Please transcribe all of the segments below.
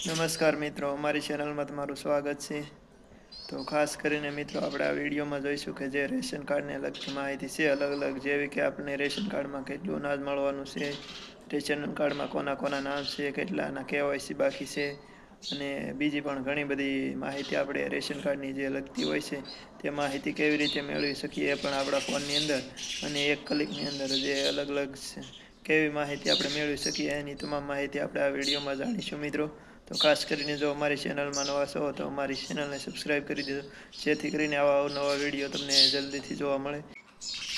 નમસ્કાર મિત્રો, અમારી ચેનલમાં તમારું સ્વાગત છે. તો ખાસ કરીને મિત્રો, આપણે આ વિડીયોમાં જોઈશું કે જે રેશન કાર્ડને લગતી માહિતી છે, અલગ અલગ, જેવી કે આપણે રેશન કાર્ડમાં કેટલું અનાજ મળવાનું છે, રેશન કાર્ડમાં કોના કોના નામ છે, કેટલાના કેવાયસી બાકી છે, અને બીજી પણ ઘણી બધી માહિતી આપણે રેશન કાર્ડની જે લગતી હોય છે, તે માહિતી કેવી રીતે મેળવી શકીએ એ પણ આપણા ફોનની અંદર અને એક ક્લિકની અંદર જે અલગ અલગ કેવી માહિતી આપણે મેળવી શકીએ એની તમામ માહિતી આપણે આ વિડીયોમાં જાણીશું મિત્રો. તો ખાસ કરીને જો અમારી ચેનલમાં નવા છો તો અમારી ચેનલને સબસ્ક્રાઈબ કરી દેજો જેથી કરીને આવા અવનવા વીડિયો તમને જલ્દીથી જોવા મળે.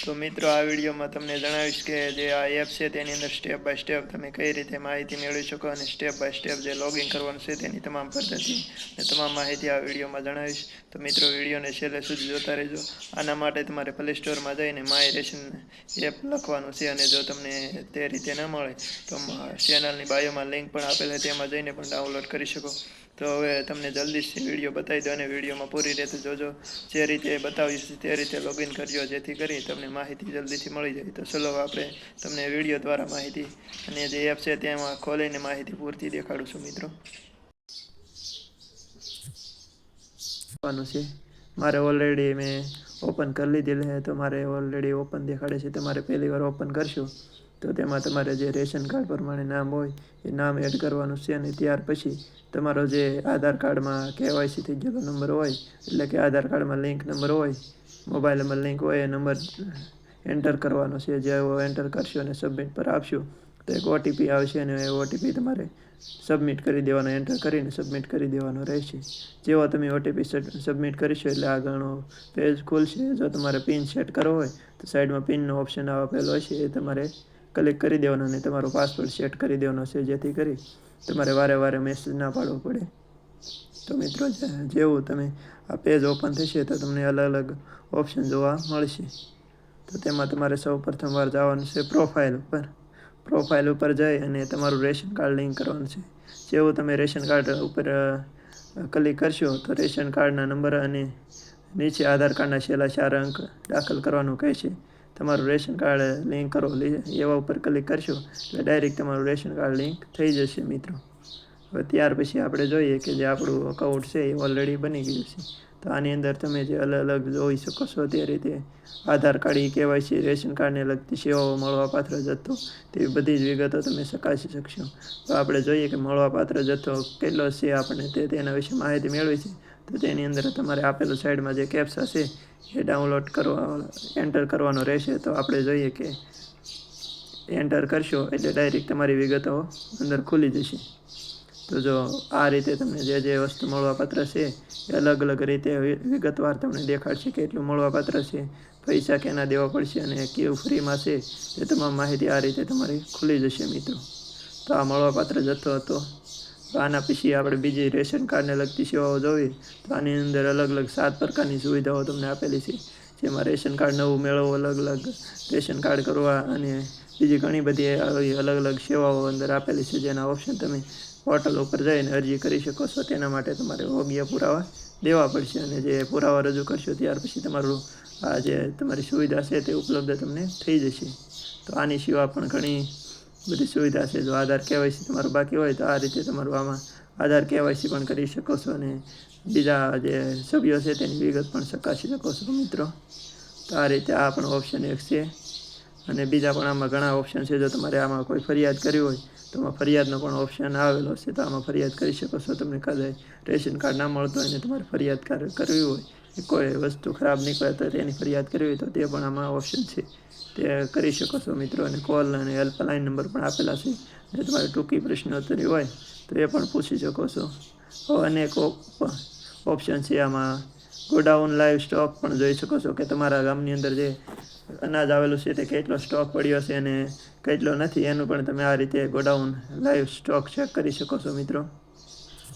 તો મિત્રો, આ વિડીયોમાં તમને જણાવીશ કે જે આ એપ છે, તેની અંદર સ્ટેપ બાય સ્ટેપ તમે કઈ રીતે માહિતી મેળવી શકો અને સ્ટેપ બાય સ્ટેપ જે લોગિન કરવાનું છે, તેની તમામ પદ્ધતિ અને તમામ માહિતી આ વિડીયોમાં જણાવીશ. તો મિત્રો, વિડીયોને છેલ્લે સુધી જોતા રહેજો. આના માટે તમારે પ્લે સ્ટોરમાં જઈને માય રેશન એપ લખવાનું છે અને જો તમને તે રીતે ન મળે, તો ચેનલની બાયોમાં લિંક પણ આપેલ છે, તેમાં જઈને પણ ડાઉનલોડ કરી શકો. તો હવે તમને જલ્દીથી વીડિયો બતાવી દો અને વિડીયોમાં પૂરી રીતે જોજો. જે રીતે બતાવીશ તે રીતે લોગિન કરજો, જેથી કરી તમને માહિતી જલ્દીથી મળી જાય તો ચલો આપણે તમને વીડિયો દ્વારા માહિતી અને જે એપ છે તેમાં ખોલીને માહિતી પૂરતી દેખાડું છું મિત્રો. છે. મારે ઓલરેડી મેં ઓપન કરી લીધેલ છે, તો મારે ઓલરેડી ઓપન દેખાડે છે. તમારે પહેલી વાર ઓપન કરશું, તો તેમાં તમારે જે રેશન કાર્ડ પ્રમાણે નામ હોય, એ નામ એડ કરવાનું છે અને ત્યાર પછી તમારો જે આધાર કાર્ડમાં કેવાયસી થઈ ગયેલો નંબર હોય, એટલે કે આધાર કાર્ડમાં લિંક નંબર હોય મોબાઈલ નંબર લિંક હોય, એ નંબર એન્ટર કરવાનો છે. જે એન્ટર કરશો અને સબમિટ પર આપશો. તો એક ઓટીપી આવશે અને એ ઓટીપી તમારે સબમિટ કરી દેવાનો એન્ટર કરીને સબમિટ કરી દેવાનો રહેશે. જેવો તમે ઓટીપી સબમિટ કરીશો એટલે આગળનો પેજ ખુલશે. જો તમારે પિન સેટ કરવો હોય, તો સાઈડમાં પિનનો ઓપ્શન આપેલો હશે. એ તમારે ક્લિક કરી દેવાનો અને તમારો પાસવર્ડ સેટ કરી દેવાનો છે. જેથી કરી તમારે વારે વારે મેસેજ ના પાડવો પડે. તો મિત્રો જેવું તમે આ પેજ ઓપન થશે તો તમને અલગ અલગ ઓપ્શન જોવા મળશે. તો તેમાં તમારે સૌ પ્રથમવાર જવાનું છે પ્રોફાઇલ ઉપર. પ્રોફાઇલ ઉપર જઈ અને તમારું રેશન કાર્ડ લિંક કરવાનું છે. જેવું તમે રેશન કાર્ડ ઉપર ક્લિક કરશો તો રેશન કાર્ડના નંબર અને નીચે આધાર કાર્ડના છેલ્લા ચાર અંક દાખલ કરવાનું કહે છે. તમારું રેશન કાર્ડ લિંક કરો એવા ઉપર ક્લિક કરશો એટલે ડાયરેક્ટ તમારું રેશન કાર્ડ લિંક થઈ જશે મિત્રો. હવે ત્યાર પછી આપણે જોઈએ કે જે આપણું અકાઉન્ટ છે એ ઓલરેડી બની ગયું છે. તો આની અંદર તમે જે અલગ અલગ જોઈ શકો છો તે રીતે આધાર કાર્ડ એ કેવાયસી, રેશન કાર્ડને લગતી સેવાઓ મળવાપાત્ર જથ્થો તેવી બધી જ વિગતો તમે ચકાસી શકશો. તો આપણે જોઈએ કે મળવાપાત્ર જથ્થો કેટલો છે આપણે તે તેના વિશે માહિતી મેળવી છે. તો તેની અંદર તમારે આપેલું સાઈડમાં જે કેપ્સ છે એ ડાઉનલોડ કરવા એન્ટર કરવાનો રહેશે. તો આપણે જોઈએ કે એન્ટર કરશો એટલે ડાયરેક્ટ તમારી વિગતો અંદર ખુલી જશે. તો જો આ રીતે તમને જે જે વસ્તુ મળવાપાત્ર છે એ અલગ અલગ રીતે વિગતવાર તમને દેખાડશે કે એટલું મળવાપાત્ર છે, પૈસા કેના દેવા પડશે અને કેવું ફ્રીમાં છે એ તમામ માહિતી આ રીતે તમારી ખુલી જશે મિત્રો. તો આ મળવાપાત્ર જથ્થો હતો આના પછી આપણે બીજી રેશન કાર્ડને લગતી સેવાઓ જોઈએ તો આની અંદર અલગ અલગ સાત પ્રકારની સુવિધાઓ તમને આપેલી છે. જેમાં રેશન કાર્ડ નવું મેળવવું, અલગ અલગ રેશન કાર્ડ કરવા અને બીજી ઘણી બધી આવી અલગ અલગ સેવાઓ અંદર આપેલી છે. જેના ઓપ્શન તમે પોર્ટલ ઉપર જઈને અરજી કરી શકો છો. તેના માટે તમારે યોગ્ય પુરાવા દેવા પડશે અને જે પુરાવા રજૂ કરશો ત્યાર પછી તમારું આ જે તમારી સુવિધા છે તે ઉપલબ્ધ તમને થઈ જશે. તો આની સિવાય પણ ઘણી બધી સુવિધા છે. જો આધાર કેવાયસી તમારું બાકી હોય તો આ રીતે તમારું આમાં આધાર કેવાયસી પણ કરી શકો છો અને બીજા જે સભ્યો છે તેની વિગત પણ ચકાસી શકો છો મિત્રો. તો આ રીતે આ પણ ઓપ્શન એક છે. અને બીજા પણ આમાં ઘણા ઓપ્શન છે. જો તમારે આમાં કોઈ ફરિયાદ કરવી હોય તો ફરિયાદનો પણ ઓપ્શન આવેલો છે. તો આમાં ફરિયાદ કરી શકો છો. તમને કદાચ રેશન કાર્ડ ના મળતું હોય ને તમારે ફરિયાદ કરવી હોય કોઈ વસ્તુ ખરાબ નીકળે તો તેની ફરિયાદ કરવી હોય તો તે પણ આમાં ઓપ્શન છે. તે કરી શકો છો મિત્રો. અને કોલ અને હેલ્પલાઇન નંબર પણ આપેલા છે. અને તમારે ટૂંકી પ્રશ્નોત્તરી હોય, તો એ પણ પૂછી શકો છો. અનેક ઓપ્શન છે આમાં. ગોડાઉન લાઈવ સ્ટોક પણ જોઈ શકો છો કે તમારા ગામની અંદર જે અનાજ આવેલું છે તે કેટલો સ્ટોક પડ્યો છે અને કેટલો નથી, એનું પણ તમે આ રીતે ગોડાઉન લાઈવ સ્ટોક ચેક કરી શકો છો મિત્રો.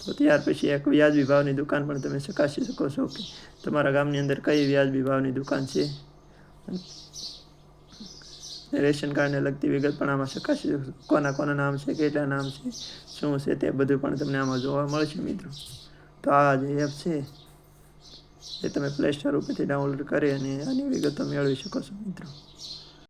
તો ત્યાર પછી એક વ્યાજબી ભાવની દુકાન પણ તમે ચકાસી શકો છો કે તમારા ગામની અંદર કઈ વ્યાજબી ભાવની દુકાન છે. રેશન કાર્ડને લગતી વિગત પણ આમાં ચકાસી કોના કોના નામ છે, કેટલા નામ છે, શું છે તે બધું પણ તમને આમાં જોવા મળશે મિત્રો. તો આ જે એપ છે એ તમે પ્લે સ્ટોર ઉપરથી ડાઉનલોડ કરી અને આની વિગતો મેળવી શકો છો મિત્રો.